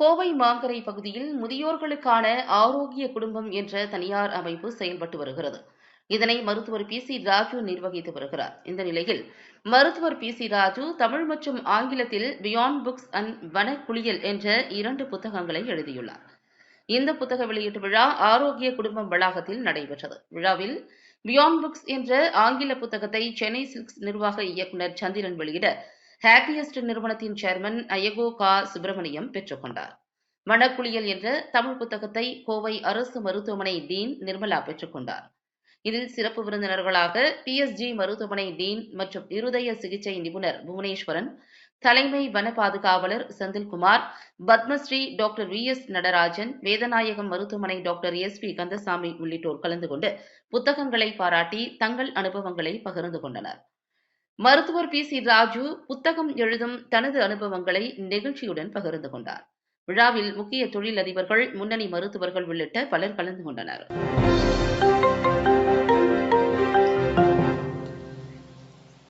கோவை மாங்கரை பகுதியில் முதியோர்களுக்கான ஆரோக்கிய குடும்பம் என்ற தனியார் அமைப்பு செயல்பட்டு வருகிறது. இதனை மருத்துவர் பி சி ராஜு நிர்வகித்து வருகிறார். இந்த நிலையில் மருத்துவர் பி சி ராஜு தமிழ் மற்றும் ஆங்கிலத்தில் பியாண்ட் புக்ஸ் அண்ட் வனக்குளியல் என்ற இரண்டு புத்தகங்களை எழுதியுள்ளார். இந்த புத்தக வெளியீட்டு விழா ஆரோக்கிய குடும்பம் வளாகத்தில் நடைபெற்றது. விழாவில் பியாண்ட் புக்ஸ் என்ற ஆங்கில புத்தகத்தை சென்னை சில்க்ஸ் நிர்வாக இயக்குநர் சந்திரன் வெளியிட ஹாப்பியஸ்ட் நிறுவனத்தின் சேர்மன் அயகோ கா. சுப்பிரமணியம் பெற்றுக்கொண்டார் வனக்குளியல் என்ற தமிழ் புத்தகத்தை கோவை அரசு மருத்துவமனை டீன் நிர்மலா பெற்றுக்கொண்டார் இதில் சிறப்பு விருந்தினர்களாக பிஎஸ்ஜி மருத்துவமனை டீன் மற்றும் இருதய சிகிச்சை நிபுணர் புவனேஸ்வரன் தலைமை வன பாதுகாவலர் Senthilkumar Padmashri doctor V S Natarajan Vedanayagam மருத்துவமனை டாக்டர் எஸ் பி கந்தசாமி உள்ளிட்டோர் கலந்து கொண்டு புத்தகங்களை பாராட்டி தங்கள் அனுபவங்களை பகிர்ந்து கொண்டனர். மருத்துவர் பி சி ராஜு புத்தகம் எழுதும் தனது அனுபவங்களை நெகிழ்ச்சியுடன் பகிர்ந்து கொண்டார். விழாவில் முக்கிய தொழிலதிபர்கள் முன்னணி மருத்துவர்கள் உள்ளிட்ட பலர் கலந்து கொண்டனர்.